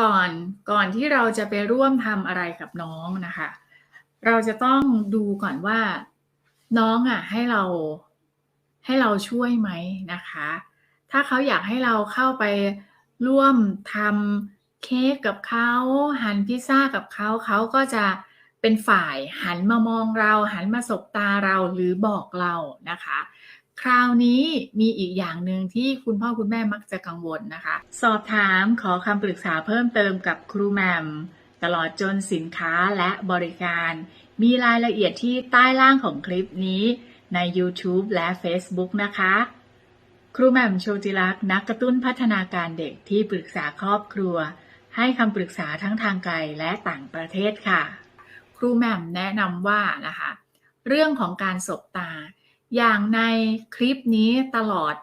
ก่อนก่อนที่เราจะไปร่วมทำอะไรกับน้องนะคะ เราจะต้องดูก่อนว่า น้องอะให้เราให้เราช่วยไหมนะคะ ถ้าเขาอยากให้เราเข้าไปร่วมทำเค้กกับเขาหั่นพิซซ่ากับเขาเขาก็จะเป็นฝ่ายหันมามองเรา หันมาสบตาเราหรือบอกเรานะคะ คราวนี้มีอีกอย่างหนึ่งที่คุณพ่อคุณแม่มักจะกังวลนะคะ สอบถามขอคำปรึกษาเพิ่มเติมกับครูแหม่มตลอดจนสินค้าและบริการ มีรายละเอียดที่ใต้ล่างของคลิปนี้ใน YouTube และ Facebook นะคะ ครูแหม่มโชติลักษ์นักกระตุ้นพัฒนาการเด็กที่ปรึกษาครอบครัว ให้คำปรึกษาทั้งทางไกลและต่างประเทศค่ะ ครูแหม่มแนะนำว่านะคะ เรื่องของการสบตา อย่างในคลิปนี้ตลอด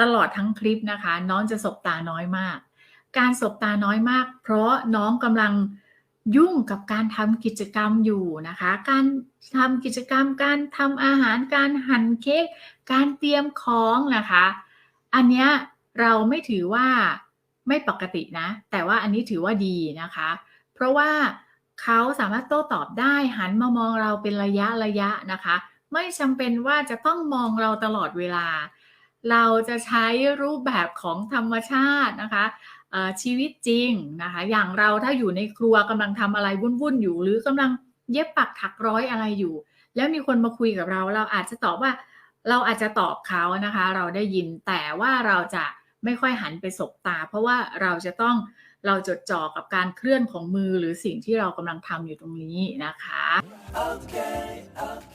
ตลอดทั้งคลิปนะคะ น้องจะสบตาน้อยมาก การสบตาน้อยมาก เพราะน้องกำลังยุ่งกับการทำกิจกรรมอยู่นะคะ การทำกิจกรรม การทำอาหาร การหั่นเค้ก การเตรียมของนะคะ อันเนี้ยเราไม่ถือว่าไม่ปกตินะ แต่ว่าอันนี้ถือว่าดีนะคะ เพราะว่าเขาสามารถโต้ตอบได้หันมามองเราเป็นระยะระยะนะคะ ไม่จำเป็นว่าจะต้องมองเราตลอดเวลา เราจะใช้รูปแบบของธรรมชาตินะคะชีวิตจริงนะคะอย่างเราถ้าอยู่ในครัวกำลังทำอะไรวุ่นๆอยู่ หรือกำลังเย็บปักถักร้อยอะไรอยู่ แล้วมีคนมาคุยกับเรา เราอาจจะตอบว่าเราอาจจะตอบเขานะคะ เราได้ยินแต่ว่าเราจะไม่ค่อยหันไปสบตา เพราะว่าเราจะต้องเราจดจ่อกับการเคลื่อนของมือหรือสิ่งที่เรากำลังทำอยู่ตรงนี้นะคะ Okay, okay.